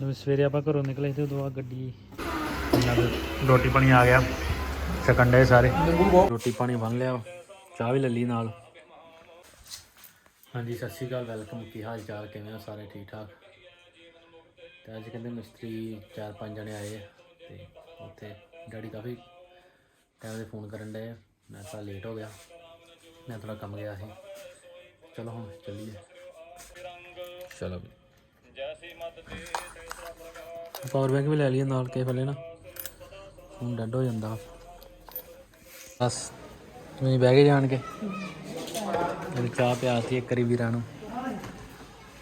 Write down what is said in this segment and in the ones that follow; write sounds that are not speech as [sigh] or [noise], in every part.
ਜਦੋਂ ਸਵੇਰੇ ਆਪਾਂ ਘਰੋਂ ਨਿਕਲੇ ਤੇ ਉਦੋਂ ਆ ਗੱਡੀ। ਰੋਟੀ ਪਾਣੀ ਆ ਗਿਆ। ਛਕਣ ਡਏ ਸਾਰੇ। ਰੋਟੀ ਪਾਣੀ ਬਣ ਲਿਆ ਚਾਹ ਵੀ ਲੈ ਲਈ ਨਾਲ। ਹਾਂਜੀ ਸਤਿ ਸ਼੍ਰੀ ਅਕਾਲ ਵੈਲਕਮ। ਕੀ ਹਾਲ ਚਾਲ? ਕਿਵੇਂ ਹੋ ਸਾਰੇ? ਠੀਕ ਠਾਕ? ਤੇ ਅੱਜ ਕਹਿੰਦੇ ਮਿਸਤਰੀ ਚਾਰ ਪੰਜ ਜਣੇ ਆਏ ਆ ਤੇ ਉੱਥੇ ਡੈਡੀ ਕਾਫੀ ਟਾਈਮ ਦੇ ਫੋਨ ਕਰਨ ਡਏ ਆ। ਮੈਂ ਥੋੜਾ ਲੇਟ ਹੋ ਗਿਆ। ਮੈਂ ਥੋੜਾ ਕੰਮ ਗਿਆ ਸੀ। ਚਲੋ ਹੁਣ ਚੱਲੀਏ। ਚਲੋ। ਵੀ ਪਾਵਰ ਬੈਂਕ ਵੀ ਲੈ ਲਈਏ ਨਾਲ ਕੇ ਫਲੇ ਨਾ। ਫੋਨ ਡੈਡ ਹੋ ਜਾਂਦਾ। ਬਸ, ਤੁਸੀਂ ਬਹਿ ਕੇ ਜਾਣ ਕੇ ਮੇਰੀ ਚਾਹ ਪਿਆਤੀ ਇੱਕ ਕਰੀ ਵੀਰਾਂ ਨੂੰ।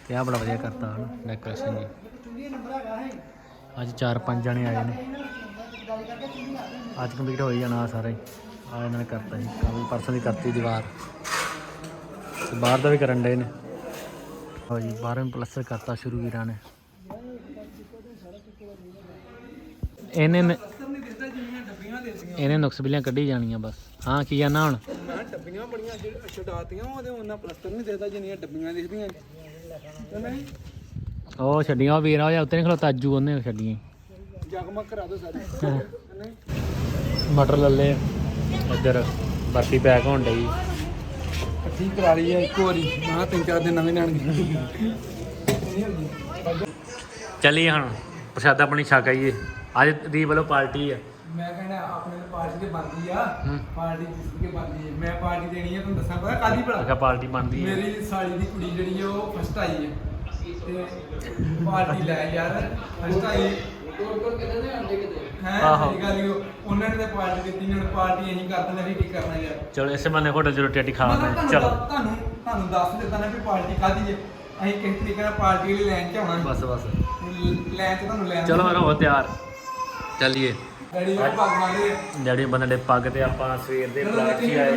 ਤੇ ਆਹ ਬੜਾ ਵਧੀਆ ਕਰਤਾ ਹਨ ਡੈਕੋਰੇਸ਼ਨ ਜੀ ਅੱਜ ਚਾਰ ਪੰਜ ਜਣੇ ਆਏ ਨੇ। ਅੱਜ ਕੰਪਲੀਟ ਹੋ ਹੀ ਜਾਣਾ ਆਹ ਸਾਰਾ ਹੀ। ਆ ਇਹਨਾਂ ਨੇ ਕਰਤਾ ਜੀ ਕੱਲ ਪਰਸੋਂ ਦੀ ਕਰਤੀ ਦੀਵਾਰ। ਤੇ ਬਾਹਰ ਦਾ ਵੀ ਕਰਨ ਡਏ ਨੇ। ਹੋ ਜੀ, ਬਾਹਰੋਂ ਪਲਸਟਰ ਕਰਤਾ ਸ਼ੁਰੂ ਵੀਰਾਂ ਨੇ। ਇਹਨੇ ਨ- ਇਹਨੇ ਨੁਕਸ ਬਿਲੀਆਂ ਕੱਢੀ ਜਾਣੀਆਂ ਬਸ। ਹਾਂ ਕੀ ਜਾਣਾ ਹੁਣ? ਮੈਂ ਡੱਬੀਆਂ ਬੜੀਆਂ ਜਿਹੜੇ ਛਡਾਤੀਆਂ ਉਹਦੇ ਉਹਨਾਂ ਪਲਸਤਰ ਨਹੀਂ ਦੇਦਾ ਜਿੰਨੀਆਂ ਡੱਬੀਆਂ ਦਿਖਦੀਆਂ। ਤੇ ਨਹੀਂ? ਉਹ ਛੱਡੀਆਂ ਉਹ ਵੀਰਾਂ ਉੱਤੇ ਨਹੀਂ ਖਲੋਤਾ ਅੱਜੂ ਉਹਨੇ ਛੱਡੀਆਂ। ਜਗਮਗ ਕਰਾ ਦੋ ਸਾਰੀ। ਨਹੀਂ? ਮਟਰ ਲੱਲੇ ਇੱਧਰ ਬਰਫੀ ਪੈਕ ਹੋਣ ਡਈ। ਇਕੱਠੀ ਕਰਾ ਲਈ ਹੈ ਇੱਕ ਵਾਰੀ। ਮੈਂ ਤਿੰਨ ਚਾਰ ਦਿਨ ਨਵੇਂ ਜਾਣਗੇ ਚੱਲੀਏ ਹੁਣ। ਪ੍ਰਸ਼ਾਦਾ ਆਪਣੀ ਛਕ ਆਈਏ। ਅੱਜ ਦੀ ਵੱਲੋਂ ਪਾਰਟੀ ਆ। ਮੈਂ ਕਹਿੰਦਾ ਆਪਣੇ ਲਈ ਪਾਰਟੀ ਤੇ ਬਣਦੀ ਆ। ਹੂੰ। ਪਾਰਟੀ ਜਿਸ ਕੇ ਬਣਦੀ ਹੈ ਮੈਂ ਪਾਰਟੀ ਦੇਣੀ ਹੈ ਤੁਹਾਨੂੰ ਦੱਸਾਂ ਪਤਾ ਕਾਦੀ ਭਲਾ? ਅਗਾ ਪਾਰਟੀ ਬਣਦੀ ਹੈ ਮੇਰੀ ਸਾਲੀ ਦੀ ਕੁੜੀ ਜਿਹੜੀ ਹੈ ਉਹ ਫਸਟ ਆਈ ਹੈ ਤੇ ਪਾਰਟੀ ਲੈ ਯਾਰ ਫਸਟ ਆਈ। ਹੈ ਆਹੋ। ਸਹੀ ਗੱਲ ਹੀ ਉਹ- ਉਹਨਾਂ ਨੇ ਤਾਂ ਪਾਰਟੀ ਦਿੱਤੀ ਹੁਣ ਪਾਰਟੀ ਅਸੀਂ ਕਰ ਦਿੰਦੇ ਫਿਰ ਕੀ ਕਰਨਾ ਯਾਰ। ਚਲੋ ਇਸੇ ਬੰਨੇ ਹੋਟਲ 'ਚ ਰੋਟੀ ਰਾਟੀ ਖਾ ਮਤਲਬ ਲੈਂਦੇ ਤੁਹਾਨੂੰ ਚਲੋ। ਦੱਸ- ਤੁਹਾਨੂੰ ਤੁਹਾਨੂੰ ਦੱਸ ਦਿੱਤਾ ਨਾ ਵੀ ਪਾਰਟੀ ਕਾਦੀ ਹੈ ਅਸੀਂ ਕਿਸ ਤਰੀਕੇ ਨਾਲ ਪਾਰਟੀ ਲਈ ਲਾਈਨ 'ਚ ਆਉਣਾ। ਬਸ ਬਸ। ਲਾਈਨ 'ਚ ਤੁਹਾਨੂੰ ਲੈਣ ਚਲੋ ਮੈਂ ਹੋ ਤਿਆਰ। ਚੱਲੀਏ। ਡੈਡੀ ਮਾਰੇ ਜਿਹੜੀ ਬੰਦੇ ਦੇ ਪੱਗ ਤੇ ਆਪਾਂ ਸਵੇਰ ਦੇ ਪਲਾਟ 'ਚ ਹੀ ਆਏ।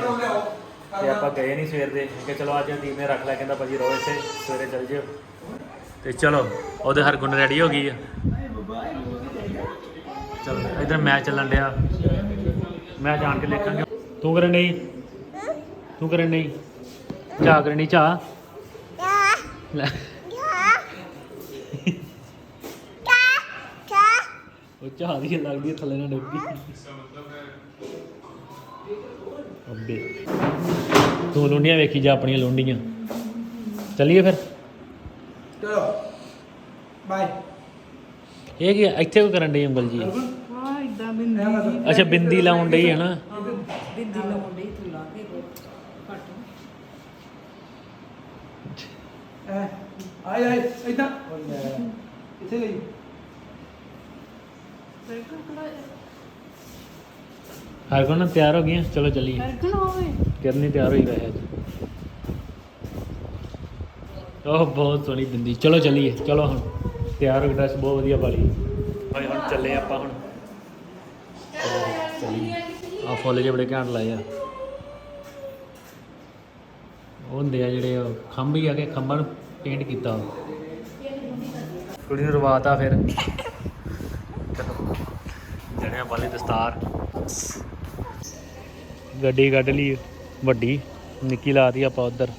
ਤੇ ਆਪਾਂ ਗਏ ਨਹੀਂ ਸਵੇਰ ਦੇ। ਕਿ ਚਲੋ ਅੱਜ ਦੀਪ ਨੇ ਰੱਖ ਲਿਆ ਕਹਿੰਦਾ ਭਾਜੀ ਰੋ ਇੱਥੇ ਸਵੇਰੇ ਚੱਲ ਜਿਓ। ਤੇ ਚਲੋ ਉਹਦੇ ਹਰ ਗੁਣ ਰੈਡੀ ਹੋ ਗਈ ਆ। ਚਲੋ ਇਧਰ ਮੈਚ ਚੱਲਣ ਡਿਆ। ਮੈਂ ਜਾਣ ਕੇ ਦੇਖਾਂਗੇ। ਤੂੰ ਕਰਨ ਨਹੀਂ ਤੂੰ ਕਰਨ ਨਹੀਂ ਚਾਹ ਕਰਨ ਨਹੀਂ ਚਾਹ? ਲੈ। ਉਹ ਦੀ ਲੱਗਦੀ ਹੈ ਥੱਲੇ ਨਾ ਡਿੱਗੀ ਅੱਬੇ। ਤੂੰ ਲੁੰਡੀਆਂ ਵੇਖੀ ਜਾ ਆਪਣੀਆਂ ਲੁੰਡੀਆਂ। ਚੱਲੀਏ ਫਿਰ? ਚਲੋ। ਬਾਏ ਇਹ ਕੀ ਇੱਥੇ ਕੋ ਕਰਨ ਡਈ ਉਂਗਲ ਜੀ? ਹਾਂ ਇਦਾਂ ਬਿੰਦੀ ਅੱਛਾ ਬਿੰਦੀ ਲਾਉਣ ਡਈ ਹੈ ਨਾ? ਬਿੰਦੀ ਲਾਉਣ ਡਈ ਤੂੰ ਲਾ ਕੇ ਘੱਟ। ਆਏ ਆਏ ਇਦਾਂ ਇੱਥੇ ਗਈ ਸਰਕਲ ਕਲਾ ਹਰ ਕੋਲ ਨਾ ਤਿਆਰ ਹੋ ਗਈਆਂ? ਚਲੋ ਚੱਲੀਏ। ਹੋਵੇ। ਕਿਰਨੀ ਤਿਆਰ ਹੋਈ ਵੈਸੇ ਅੱਜ। ਉਹ ਬਹੁਤ ਸੋਹਣੀ ਬਿੰਦੀ। ਚਲੋ ਚੱਲੀਏ। ਚਲੋ ਹੁਣ ਤਿਆਰ ਹੋ ਡਰੈਸ ਬਹੁਤ ਵਧੀਆ ਵਾਲੀ ਭਾਈ ਹੁਣ ਚੱਲੇ ਆਪਾਂ ਹੁਣ। ਆ ਫੁੱਲ ਜਿਹੇ ਬੜੇ ਘੈਂਟ ਲਾਏ ਆ। ਉਹ ਹੁੰਦੇ ਆ ਜਿਹੜੇ ਉਹ ਖੰਭ ਹੀ ਆ ਕੇ ਖੰਭਾਂ ਨੂੰ ਪੇਂਟ ਕੀਤਾ ਕੁੜੀ ਨੂੰ ਰਵਾਤਾ ਫਿਰ। ਜਣਿਆਂ ਵਾਲੀ ਦਸਤਾਰ ਗੱਡੀ ਕੱਢ ਲਈ ਵੱਡੀ ਨਿੱਕੀ ਲਾਤੀ ਆਪਾਂ ਉਧਰ।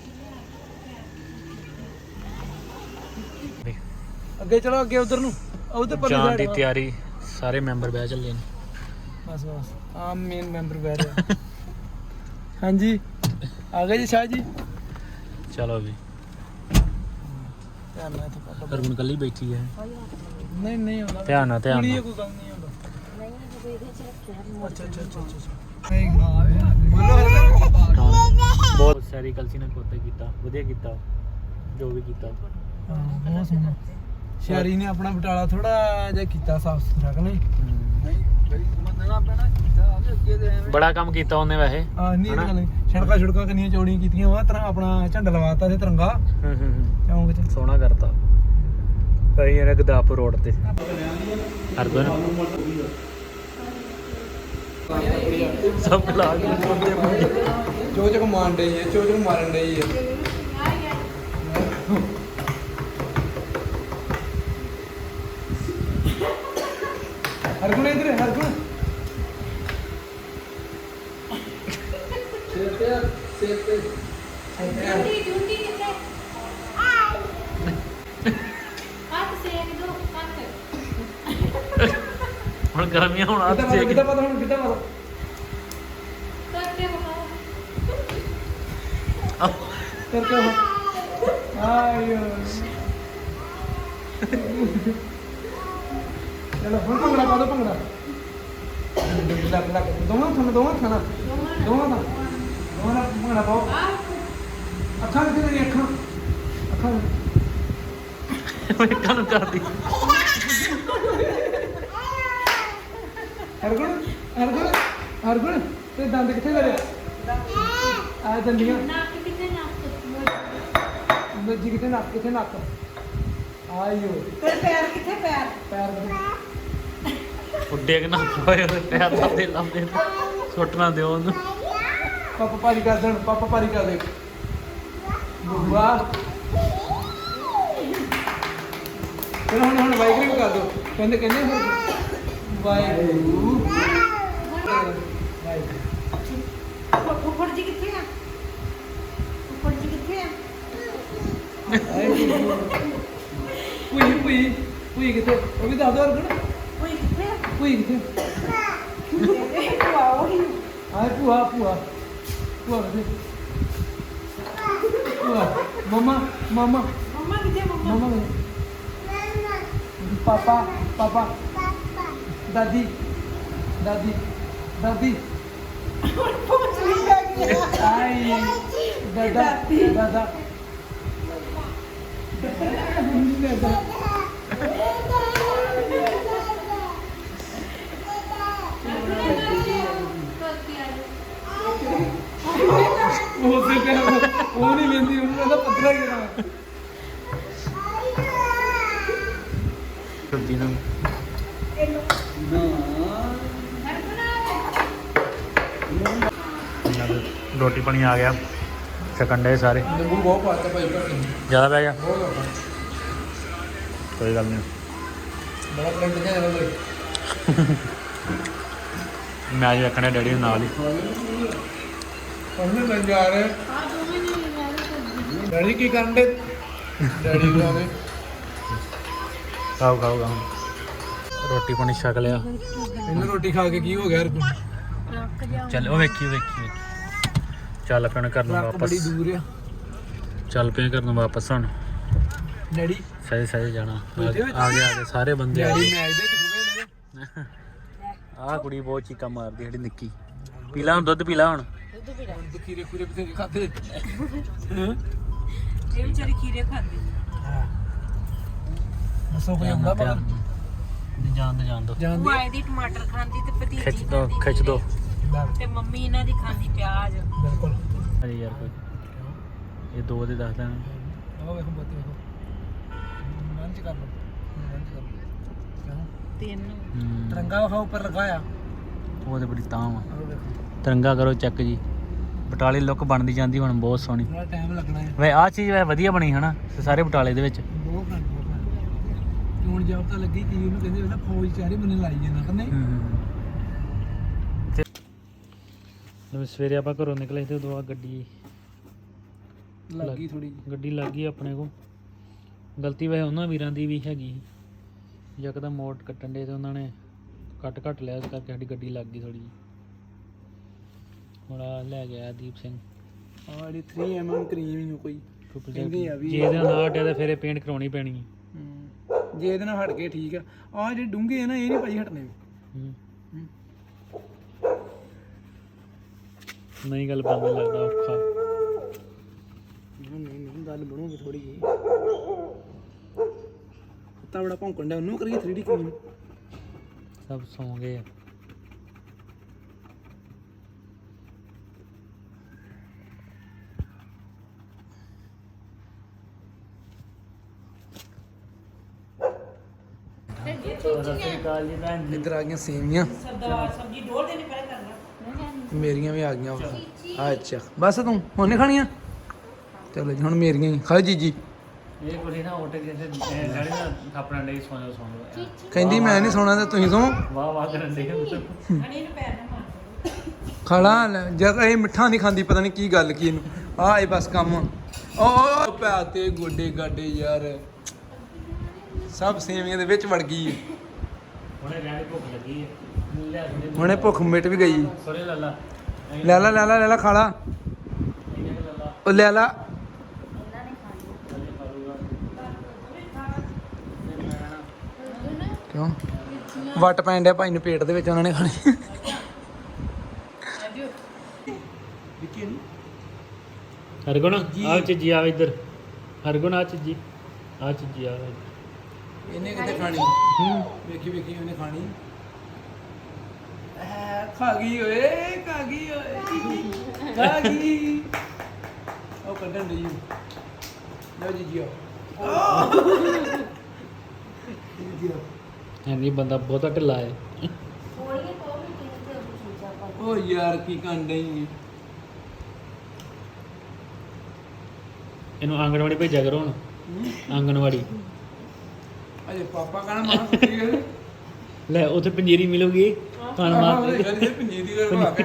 ਅੱਗੇ ਚਲੋ ਅੱਗੇ ਉਧਰ ਨੂੰ। ਉਧਰ ਪਰਲੀ ਜਾਣ ਦੀ। ਤਿਆਰੀ ਸਾਰੇ ਮੈਂਬਰ ਬਹਿ ਚੱਲੇ ਨੇ। ਬਸ ਬਸ ਆ ਮੇਨ ਮੈਂਬਰ ਬਹਿ ਰਿਹਾ ਹਾਂਜੀ ਆ ਗਏ ਜੀ ਸ਼ਾਹ ਜੀ। ਚਲੋ ਵੀ ਧਿਆਨ ਨਾਲ ਇੱਥੇ ਪਾ ਲਓ। ਹਰਗੁਣ ਕੱਲੀ ਬੈਠੀ ਹੈ। ਨਹੀਂ ਨਹੀਂ ਹੁੰਦਾ ਧਿਆਨ ਨਾਲ ਧਿਆਨ ਨਾਲ। ਕੋਈ ਗੱਲ ਨਹੀਂ ਹੁੰਦਾ ਅੱਛਾ ਅੱਛਾ ਅੱਛਾ ਅੱਛਾ। ਨਹੀਂ ਬੋਲੋ ਬਹੁਤ ਸਾਰੀ ਕਲਸੀ ਨਾਲ ਕੋਤੇ ਕੀਤਾ ਵਧੀਆ ਕੀਤਾ ਜੋ ਵੀ ਕੀਤਾ। ਬਹੁਤ ਸੋਹਣਾ। ਨੇ ਆਪਣਾ ਬਟਾਲਾ ਥੋੜਾ ਜਿਹਾ ਕੀਤਾ ਸਾਫ਼ ਸੁਥਰਾ ਕਿ ਨਹੀਂ? ਬੜਾ ਕੰਮ ਕੀਤਾ ਉਹਨੇ ਵੈਸੇ ਆ ਨਹੀਂ? ਗੱਲ ਨਹੀਂ। ਸੜਕਾਂ ਛੜਕਾਂ ਕਿੰਨੀਆਂ ਚੌੜੀਆਂ ਕੀਤੀਆਂ ਵਾ ਤਰ੍ਹਾਂ ਆਪਣਾ ਝੰਡਾ ਲਵਾਤਾ ਤੇ ਤਿਰੰਗਾ। ਹੂੰ ਹੂੰ ਹੂੰ। ਚੌਂਕ 'ਚ। ਸੋਹਣਾ ਕਰਤਾ। ਕਈ ਇਹਨੇ ਗਦਾਪੁਰ ਰੋਡ ਤੇ। ਹਰਗੁਣ ਸਭ ਲਾ ਕੇ ਚੋਚਕ ਮਾਰਨ ਡਈ ਹੈ ਚੋਚਕ ਮਾਰਨ ਡਈ ਹੈ। ਹਰਗੁਣ ਇਧਰ ਹਰਗੁਣ। ਸਿਰ ਤੇ ਸਿਰ ਤੇ ਡਿਊਟੀ ਗਰਮੀਆਂ ਹੁਣ ਆ ਕਿੱਦਾਂ ਪਤਾ ਕਿੱਦਾਂ ਪਤਾ ਹੁਣ ਕਿੱਦਾਂ ਪਤਾ ਕਰਕੇ ਹੋ ਆਇਓ। ਚਲੋ ਹੁਣ ਭੰਗੜਾ ਪਾ ਦੋ ਭੰਗੜਾ। ਲੱਗ ਲੱਗ ਦੋਵਾਂ ਥਾਂ ਦੋਵਾਂ ਨਾਲ। ਦੋਵਾਂ ਦਾ ਦੋਵਾਂ ਦਾ ਭੰਗੜਾ ਪਾਓ। ਅੱਖਾਂ ਕਿੱਥੇ ਤੇਰੀ ਅੱਖਾਂ। ਅੱਖਾਂ ਨੂੰ ਕਰਦੀ? ਹਰਗੁਣ ਹਰਗੁਣ ਹਰਗੁਣ ਤੇ ਦੰਦ ਕਿੱਥੇ ਤੇਰੇ ਆ ਦੰਦੀਆਂ ਨੱਕ ਕਿੱਥੇ ਨੱਕ ਕਿੱਥੇ ਨੱਕ? ਆਇਓ। ਤੇ ਪੈਰ ਕਿੱਥੇ ਪੈਰ? ਪੈਰ ਕਿੱਥੇ? ਉੱਡੇ ਕਿ ਨਾ ਉਹਦੇ ਪੈਰ ਲੱਭਦੇ ਲੱਭਦੇ ਸੁੱਟ ਨਾ ਦਿਓ ਉਹਨੂੰ। ਪਾਪਾ ਪਾਰੀ ਕਰ ਦੇਣ ਪਾਪਾ ਪਾਰੀ ਕਰ ਦੇ। ਬੁਆ ਚਲੋ ਹੁਣ ਹੁਣ ਵਾਹਿਗੁਰੂ ਕਰ ਦੋ ਕਹਿੰਦੇ ਕਹਿੰਦੇ ਫਿਰ ਵਾਹਿਗੁਰੂ ਫੁੱਫੜ ਜੀ ਕਿੱਥੇ ਆ ਫੁੱਫੜ ਜੀ ਕਿੱਥੇ ਆ ਪੁਈ ਪੁਈ ਪੁਈ ਕਿੱਥੇ ਉਹ ਵੀ ਦੱਸ ਦੋ ਹਰਗੁਣ ਕੋਈ ਕਿੱਥੇ ਆ ਪੁਈ ਕਿੱਥੇ ਇਹ ਭੂਆ ਉਹੀ ਆਏ ਭੂਆ ਭੂਆ ਭੂਆ ਕਿੱਥੇ ਭੂਆ ਮਮਾ ਮਮਾ ਮੰਮਾ ਕਿੱਥੇ ਮੰਮਾ ਮਮਾ ਪਾਪਾ ਪਾਪਾ ਦਾਦੀ ਦਾਦੀ ਦਾਦੀ। ਪਹੁੰਚ ਨਹੀਂ ਗਈ ਆਈ। ਦਾਦਾ ਦਾਦਾ। ਦਾਦਾ ਉਹ ਸੇ ਉਹ ਨਹੀਂ ਲੈਂਦੀ, ਉਹਨੂੰ ਕਹਿੰਦਾ ਪੱਤਰਾ ਹੀ ਕਰਾਂ ਸਬਜ਼ੀ ਨੂੰ ਰੋਟੀ ਪਾਣੀ ਆ ਗਿਆ। ਛਕਣ ਦੇ ਸਾਰੇ। ਨਿੰਬੂ ਬਹੁਤ ਪਾਤਾ ਭਾਈ ਭਰ ਜ਼ਿਆਦਾ ਪੈ ਗਿਆ। ਕੋਈ ਗੱਲ ਨਹੀਂ। ਬੜਾ ਪਲੇਟ ਜਿਹਾ ਹੈ ਬਈ ਮੈਚ ਵੇਖਣੇ ਡੈਡੀ ਦੇ ਨਾਲ ਹੀ। ਉਹਨੇ ਲੈ ਜਾ ਰਹੇ ਨੇ ਮੈਂ ਡੈਡੀ ਕੀ ਕਰਨ ਦੇ ਡੈਡੀ ਆਵੇ ਖਾਓ ਖਾਓ ਖਾਓ। ਰੋਟੀ ਪਾਣੀ ਛਕ ਲਿਆ। ਇਹਨੂੰ ਰੋਟੀ ਖਾ ਕੇ ਕੀ ਹੋ ਗਿਆ ਰਕੂ। ਰੱਖ ਜਾ ਚੱਲ ਉਹ ਵੇਖੀ ਉਹ ਵੇਖੀ ਵੇਖੀ। ਚੱਲ ਪੈਣ ਕਰਨ ਨੂੰ ਟਰੱਕ ਬੜੀ ਵਾਪਸ ਦੂਰ ਆ। ਚੱਲ ਪਏ ਕਰਨ ਨੂੰ ਵਾਪਸ ਹੁਣ। ਡੈਡੀ। ਸਹੀ ਸਹੀ ਜਾਣਾ। ਆ ਗਏ? ਆ ਗਏ ਆ ਗਏ ਸਾਰੇ ਬੰਦੇ ਆ ਡੈਡੀ ਮੈਚ ਦੇ ਖੁਬੇ ਨੇ। ਆਹ ਕੁੜੀ ਬਹੁਤ ਚੀਕਾਂ ਮਾਰਦੀ ਜਿਹੜੀ ਨਿੱਕੀ। ਪੀਲਾ ਹੁਣ ਦੁੱਧ ਪੀਲਾ ਹੁਣ। ਹੁਣ ਖੀਰੇ ਖੂਰੇ ਬਥੇਰੇ ਖਾਦੇ ਇਹ ਵਿਚਾਰੀ ਖੀਰੇ ਖਾਂਦੀ। ਦੱਸੋ ਕੋਈ ਆਉਂਦਾ ਮਗਰ ਜਾਣ ਦੇ ਜਾਣ ਦੋ। ਜਾਂਦੀ ਭੂਆ ਇਹਦੀ ਟਮਾਟਰ ਖਾਂਦੀ ਤੇ ਭਤੀਜੀ ਖਿੱਚ ਦੋ ਖਾਂਦੀ ਖਿੱਚ ਦੋ। ਤੇ ਮੰਮੀ ਇਹਨਾਂ ਦੀ ਖਾਂਦੀ ਪਿਆਜ਼। ਬਿਲਕੁਲ। ਅਰੇ ਯਾਰ ਕੋਈ। ਇਹ ਦੋ ਦੇ ਦੱਸ ਦੇਣ। ਆਹ ਵੇਖੋ ਬੱਤੀ ਵੇਖੋ। ਮਨ ਚ ਕਰ ਲਓ। ਮਨ ਚ ਕਰ ਲਓ। ਕਿਉਂ ਤਿੰਨ। ਹੂੰ। ਤਿਰੰਗਾ ਵਿਖਾਓ ਉੱਪਰ ਲਗਾਇਆ ਉਹ ਤੇ ਬੜੀ ਤਾਂ ਵਾ। ਆਹ ਵੇਖੋ। ਤਿਰੰਗਾ ਕਰੋ ਚੈੱਕ ਜੀ। ਬਟਾਲੇ ਲੁੱਕ ਬਣਦੀ ਜਾਂਦੀ ਹੁਣ ਬਹੁਤ ਸੋਹਣੀ। ਥੋੜਾ ਟਾਈਮ ਲੱਗਣਾ ਹੈ। ਵੇ ਆਹ ਚੀਜ਼ ਵੈ ਵਧੀਆ ਬਣੀ ਹਨਾ ਸਾਰੇ ਬਟਾਲੇ ਦੇ ਵਿੱਚ ਬਹੁਤ ਘੱਟ ਬਹੁਤ ਘੱਟ ਕਿਉਂ ਜਾਬ ਤਾਂ ਲੱਗੀ ਕੀ ਉਹਨੂੰ ਕਹਿੰਦੇ ਵੇਲਾ ਫੌਜ ਚਾਰੇ ਬੰਨੇ ਲਾਈ ਜਾਂਦਾ ਪਰ ਨਹੀਂ। ਤੇ ਸਵੇਰੇ ਆਪਾਂ ਘਰੋਂ ਨਿਕਲੇ ਤੇ ਉਦੋਂ ਆ ਗੱਡੀ ਲੱਗੀ ਥੋੜੀ ਗੱਡੀ ਲੱਗ ਗਈ ਆਪਣੇ ਕੋ ਗਲਤੀ ਵੈਸੇ ਉਹਨਾਂ ਵੀਰਾਂ ਦੀ ਵੀ ਹੈਗੀ ਯਕਦਮ ਮੋੜ ਕੱਟਣ ਦੇ ਤੇ ਉਹਨਾਂ ਨੇ ਕੱਟ ਘੱਟ ਲਿਆ ਇਸ ਕਰਕੇ ਸਾਡੀ ਗੱਡੀ ਲੱਗ ਗਈ ਥੋੜੀ ਹੁਣ ਆਹ ਲੈ ਗਿਆ ਦੀਪ ਸਿੰਘ। ਆਹ ਜਿਹੜੀ 3mm ਕਰੀਮ ਹੀ ਕੋਈ ਕਹਿੰਦੇ ਆ ਵੀ- ਜੇ ਇਹਦੇ ਨਾ ਹਟਿਆ ਤਾਂ ਫਿਰ ਇਹ ਪੇਂਟ ਕਰਾਉਣੀ ਪੈਣੀ ਹੈ। ਹੂੰ। ਜੇ ਇਹਦੇ ਨਾਲ ਹਟ ਗਏ ਠੀਕ ਆ। ਆਹ ਜਿਹੜੇ ਡੂੰਘੇ ਆ ਨਾ ਇਹ ਨਹੀਂ ਭਾਈ ਹਟਨੇ ਹੂੰ। ਹੂੰ। ਨਹੀਂ ਗੱਲ ਬੰਦ ਲੱਗਦਾ ਔਖਾ। ਨਹੀਂ ਨਹੀਂ ਨਹੀਂ ਗੱਲ ਬਣੂਗੀ ਥੋੜੀ ਜਿਹੀ। ਕੁੱਤਾ ਬੜਾ ਭੌਂਕਣ ਡਿਆ ਉਹਨੂੰ ਕਰੀਏ 3D ਕਰੀਮ ਸਭ ਸੌਂ ਗਏ। ਆ ਇੱਧਰ ਆ ਗਈਆਂ ਸੇਵੀਆਂ ਸਰਦਾਰ ਸਬਜੀ ਡੋਲ ਦੇ ਨਹੀਂ ਪਰੇ ਕਰਨਾ। ਮੇਰੀਆਂ ਵੀ ਆ ਗਈਆਂ ਅੱਛਾ। ਬਸ ਤੂੰ ਹੁਣੇ ਖਾਣੀਆਂ? ਚਲੋ ਜੀ ਹੁਣ ਮੇਰੀਆਂ ਹੀ। ਖਾ ਜੀਜੀ। ਇਹ ਕੁੜੀ ਨਾ ਉੱਠ ਕੇ ਤੇ ਡੈਡੀ ਨਾ ਆਪਣਾ ਡਈ ਸੌਂ ਜਾ ਸੌਂ ਜਾ ਕਹਿੰਦੀ ਮੈਂ ਨਹੀਂ ਸੋਣਾ ਤੇ ਤੁਸੀਂ ਸੋ। ਵਾਹ ਵਾਹ ਕਰਨ ਦੇ ਹਣੀ ਨੂੰ ਪੈਰ ਨਾ ਮਾਰ ਖਾਲਾ ਲੈ, ਜਦ ਇਹ ਮਿੱਠਾ ਨਹੀਂ ਖਾਂਦੀ ਪਤਾ ਨਹੀਂ ਕੀ ਗੱਲ ਕੀ ਇਹਨੂੰ। ਆਹ ਇਹ ਬਸ ਕੰਮ। ਓ ਪੈ ਤੇ ਗੋਡੇ ਗਾਡੇ ਯਾਰ। ਸਭ ਸੇਵੀਆਂ ਦੇ ਵਿੱਚ ਵੜ ਗਈ ਹੈ ਹੁਣੇ ਭੁੱਖ ਲੱਗੀ ਹੈ। ਲੈ ਹੁਣੇ ਹੁਣੇ ਭੁੱਖ ਮਿਟ ਵੀ ਗਈ। ਸੋਰੇ ਲੱਲਾ ਲੈ। ਲੈ ਲੈ ਲੈ ਲੈ ਲੈ ਖਾ ਲਾ। ਉਹ ਲੈ ਲਾ। ਕਿਉਂ? ਵੱਟ ਪੈਣ ਡਿਆ ਭਾਈ ਨੂੰ ਪੇਟ ਦੇ ਵਿੱਚ ਉਹਨਾਂ ਨੇ ਖਾਣੀ। ਵਿੱਕੀ ਨੂੰ? ਹਰਗੁਣ ਆ ਚੀਜੀ ਆ ਇੱਧਰ। ਹਰਗੁਣ ਆ ਚੀਜੀ। ਆ ਚੀਜੀ ਆ ਇਹਨੇ ਕਿਤੇ ਖਾਣੀ? ਵੇਖੀ ਵੇਖੀ ਉਹਨੇ ਖਾਣੀ। ਐ ਖਾ ਗਈ ਓਏ ਖਾ ਗਈ ਓਏ। ਖਾ ਗਈ। ਉਹ ਕੱਢਣ ਦੀ ਲਓ ਜੀ ਜੀਓ। ਜੀਓ ਹੈ। ਨਹੀਂ ਬੰਦਾ ਬਹੁਤਾ ਢਿੱਲਾ ਹੈ। ਓ ਯਾਰ ਕੀ ਕਰਨ ਡਈ ਇਹਨੂੰ ਆਂਗਣਵਾੜੀ ਭੇਜਿਆ ਕਰੋ ਹੁਣ। ਆਂਗਣਵਾੜੀ। ਅਜੇ ਪਾਪਾ ਕਹਣਾ ਮਾਂ ਕੁੱਤੀ ਹੈ ਲੈ ਉੱਥੇ ਪੰਜੀਰੀ ਮਿਲੂਗੀ ਖਾਣ ਉਹਦੇ ਵਾਸਤੇ ਗੱਲ ਤੇ ਪੰਜੀਰੀ ਦੇ ਭਾ ਕੇ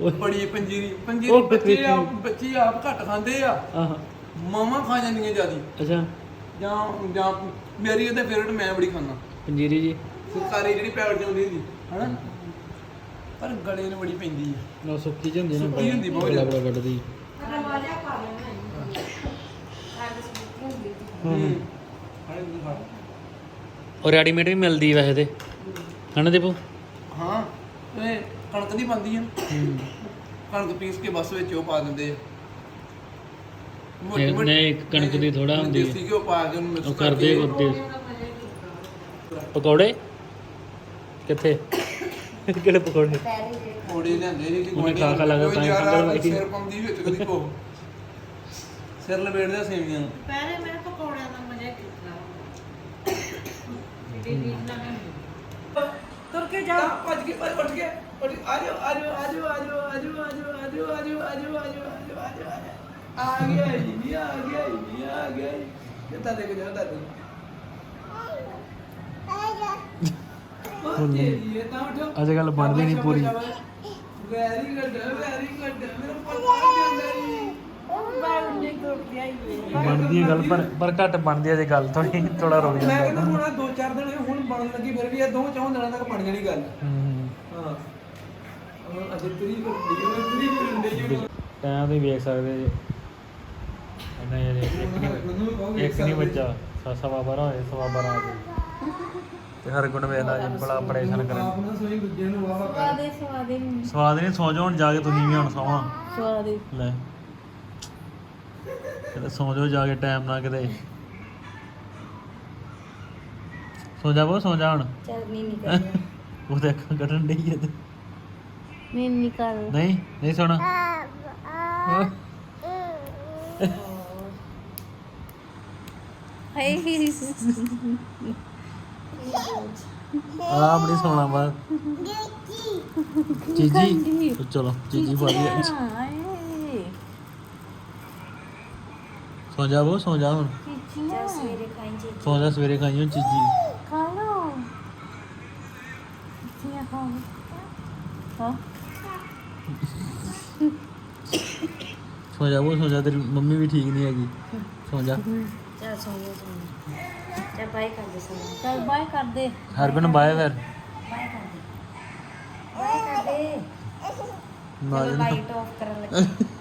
ਉਹ- ਬੜੀ ਪੰਜੀਰੀ ਪੰਜੀਰੀ ਬੱਚੇ। ਆਪ ਬੱਚੇ ਆਪ ਘੱਟ ਖਾਂਦੇ ਆ। ਆਹ ਮਾਮਾ ਖਾ ਜਾਂਦੀਆਂ ਜਿਆਦੀ। ਅੱਛਾ। ਜਾਂ ਜਾਂ ਮੇਰੀ ਉਹਦੇ ਫੇਵਰਟ ਮੈਂ ਬੜੀ ਖਾਂਦਾ। ਪੰਜੀਰੀ ਜੀ। ਸਰਕਾਰੀ ਜਿਹੜੀ ਪੈਕਟ ਜਾਂਦੀ ਹੁੰਦੀ ਹਨਾ? ਪਰ ਗਲੇ ਨੂੰ ਬੜੀ ਪੈਂਦੀ ਆ। ਨਾ ਸੁੱਕੀ ਹੁੰਦੀ ਨਾ ਸੁੱਕੀ ਹੁੰਦੀ ਬਹੁਤ ਬੜਾ ਜ਼ਿਆਦਾ। ਕੱਢਦੀ ਰਵਾਜਾ ਪਾ ਲੈਣਾ ਹੂੰ। ਔਰ ਰੈਡੀਮੇਡ ਵੀ ਮਿਲਦੀ ਵੈਸੇ ਤੇ। ਹਨਾ ਦੇਪੋ? ਹਾਂ ਇਹ ਕਣਕ ਦੀ ਬੰਦੀ ਆ। ਹੂੰ ਕਣਕ ਪੀਸ ਕੇ ਬਸ ਵਿੱਚ ਉਹ ਪਾ ਦਿੰਦੇ ਆ। ਇਹ ਨਹੀਂ, ਕਣਕ ਦੀ ਥੋੜ੍ਹਾ ਹੁੰਦੀ। ਦੇਸੀ ਘਿਓ ਪਾ ਕੇ ਉਹਨੂੰ mix ਉਹ ਕਰਦੇ ਕਰਦੇ ਪਕੌੜੇ? ਕਿੱਥੇ? ਕਿਹੜੇ ਪਕੌੜੇ? ਪੈਰੇ ਦੇ ਕੋੜੇ ਲਿਆਂਦੇ ਸੀ ਕਿ ਖਾ ਖਾ ਲੱਗਾ ਤਾਂ ਲਵਾਈ ਸੀ। ਸਿਰ ਪੰਦੀ ਵਿੱਚ ਕਦੀ ਕੋ ਸਿਰ ਲਪੇੜਦੇ ਸੇਵੀਆਂ ਨੂੰ। ਪੈਰੇ ਮੈਂ ਪਕੌੜਿਆਂ ਦਾ ਮਜ਼ਾ ਕੀਤਾ ਜਿਹੜੀ ਰੀਤ ਨਾਲ ਮੈਂ ਤੁਰ ਕੇ ਜਾ ਤਾਂ ਭੱਜ ਕੇ ਭੱਜ ਉੱਠ ਕੇ ਉੱਠ ਕੇ, ਆ ਜਾਓ ਆ ਜਾਓ ਆ ਜਾਓ ਆ ਜਾਓ ਆ ਜਾਓ ਆ ਜਾਓ ਆ ਜਾਓ ਆ ਜਾਓ ਆ ਜਾਓ ਆ ਜਾਓ ਆ ਜਾਓ ਆ ਜਾਓ ਆ ਗਿਆ ਜੀ ਨਹੀਂ ਆ ਗਿਆ ਜੀ ਨਹੀਂ ਆ ਗਿਆ ਜੀ ਕਿਤਾ ਦੇ ਕੇ ਜਾ ਦਾਦੀ ਉਹ ਤੇਰੀ ਇਹ ਤਾਂ ਉਠੋ ਅੱਜ ਕੱਲ੍ਹ ਬਣਦੀ ਨਹੀਂ ਪੂਰੀ। ਵੈਰੀ ਗੁੱਡ ਵੈਰੀ ਗੁੱਡ ਮੇਰਾ ਪੁੱਤ ਆ ਜਾਂਦਾ ਜੀ ਤੁਰਦੀ ਆਈ ਬਣਦੀ ਹੈ ਗੱਲ ਪਰ ਪਰ ਘੱਟ ਬਣਦੀ ਹੈ ਜੇ ਗੱਲ ਥੋੜੀ ਥੋੜਾ ਰੁਕ ਮੈਂ ਜਾਂਦਾ। ਕਹਿੰਦਾ ਹੁਣ ਆਹ ਦੋ ਚਾਰ ਦਿਨ ਹੁਣ ਬਣਨ ਲੱਗੀ ਫਿਰ ਵੀ ਇਹ ਦੋ ਚੌਂ ਦਿਨਾਂ ਤੱਕ ਬਣ ਜਾਣੀ ਗੱਲ। ਹੂੰ ਹਾਂ। ਹੁਣ ਅਜੇ ਤਰੀ ਹੈ ਹੈ ਟਾਈਮ ਵੇਖ ਸਕਦੇ ਜੇ। ਇਹਨਾਂ ਜਿਹੜੇ ਇੱਕ ਨਹੀਂ ਇੱਕ ਨਹੀਂ ਬੱਚਾ ਸ- ਸਵਾ ਬਾਰਾਂ ਹੋਏ ਸਵਾ ਬਾਰਾਂ ਆ ਗਏ। ਤੇ ਹਰ ਗੁਣ ਵੇਖਦਾ ਜੀ ਬੜਾ ਆਪਰੇਸ਼ਨ ਕਰਨ। ਆਪਣਾ ਸੋਈ ਦੂਜੇ ਨੂੰ ਵਾਵਾ ਕਰ ਸਵਾਦੇ ਸਵਾਦੇ ਸਵਾਦ ਨਹੀਂ ਸੌ ਜਾਓ ਹੁਣ ਜਾ ਕੇ ਤੁਸੀਂ ਵੀ ਹੁਣ ਸੌਣਾ ਸਵਾਦੇ ਲੈ। ਕਿਤੇ ਸੌ ਜਾਓ ਜਾ ਕੇ ਟਾਈਮ ਨਾਲ ਕਿਤੇ। ਸੌ ਜਾ ਬੋ ਸੌ ਜਾ ਹੁਣ। ਚਰਨੀ ਨਿਕਲ [laughs] ਉਹ ਤੇ ਅੱਖਾਂ ਕੱਢਣ ਡਈ ਹੈ ਤੇ। ਮੈਂ ਨਿਕਾਲ ਨਹੀਂ ਨਹੀਂ ਸੋਣਾ। ਹਾਏ। ਆ ਆਪਣੀ ਸੋਣਾ ਬਾਅਦ ਚੀਜੀ ਚਲੋ ਚੀਜੀ ਵਾਲੀ ਹਾਏ ਸੌ ਜਾ ਬੋ ਸੌ ਜਾ ਹੁਣ। ਚੀਚੀਆਂ। ਸਵੇਰੇ ਖਾਈ ਜੀ ਸੌ ਜਾ ਸਵੇਰੇ ਖਾਈਓ ਚੀਜੀ ਖਾ ਲਓ। ਚੀਚੀਆਂ ਖਾਓ ਹਾਂ। ਸੌ ਜਾ ਬੋ ਸੌ ਜਾ ਤੇਰੀ ਮੰਮੀ ਵੀ ਠੀਕ ਨਹੀਂ ਹੈਗੀ। ਸੌ ਜਾ। ਚਾ ਸੋਈਏ ਸੋਈਏ ਚਾ ਬਾਈ ਕਰ ਦੇ ਸੋਈਏ ਚਲ ਬਾਏ ਕਰ ਦੇ। ਹਰਬਨ ਬਾਏ ਫਿਰ। ਬਾਈ ਕਰ ਦੇ। ਬਾਈ ਕਰ ਦੇ। ਨਾ ਚਲੋ ਲਾਈਟ ਆਫ ਕਰਨ ਲੱਗੇ। [laughs]